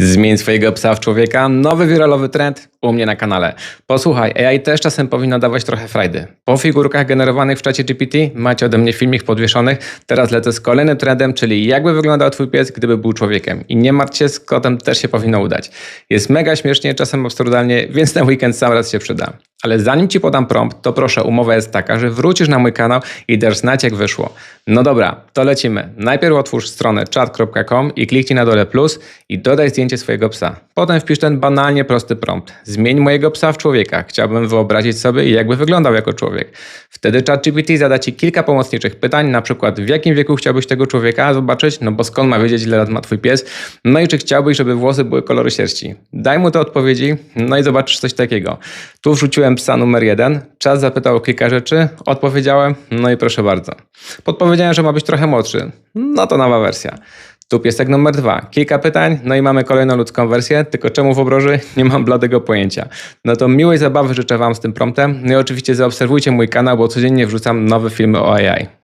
Zmień swojego psa w człowieka. Nowy wiralowy trend u mnie na kanale. Posłuchaj, AI też czasem powinno dawać trochę frajdy. Po figurkach generowanych w czacie GPT macie ode mnie filmik podwieszonych. Teraz lecę z kolejnym trendem, czyli jakby wyglądał twój pies, gdyby był człowiekiem. I nie martw się, z kotem też się powinno udać. Jest mega śmiesznie, czasem absurdalnie, więc na weekend sam raz się przyda. Ale zanim ci podam prompt, to proszę, umowa jest taka, że wrócisz na mój kanał i dasz znać jak wyszło. No dobra, to lecimy. Najpierw otwórz stronę chat.com i kliknij na dole plus i dodaj zdjęcie swojego psa. Potem wpisz ten banalnie prosty prompt. Zmień mojego psa w człowieka. Chciałbym wyobrazić sobie, jakby wyglądał jako człowiek. Wtedy ChatGPT zada ci kilka pomocniczych pytań, na przykład w jakim wieku chciałbyś tego człowieka zobaczyć, no bo skąd ma wiedzieć, ile lat ma twój pies, no i czy chciałbyś, żeby włosy były koloru sierści. Daj mu te odpowiedzi, no i zobaczysz coś takiego. Tu wrzuciłem psa numer jeden, czas zapytał o kilka rzeczy, odpowiedziałem, no i proszę bardzo. Podpowiedziałem, że ma być trochę młodszy, no to nowa wersja. Tu piesek numer dwa. Kilka pytań, no i mamy kolejną ludzką wersję, tylko czemu w obroży? Nie mam bladego pojęcia. No to miłej zabawy życzę Wam z tym promptem. No i oczywiście zaobserwujcie mój kanał, bo codziennie wrzucam nowe filmy o AI.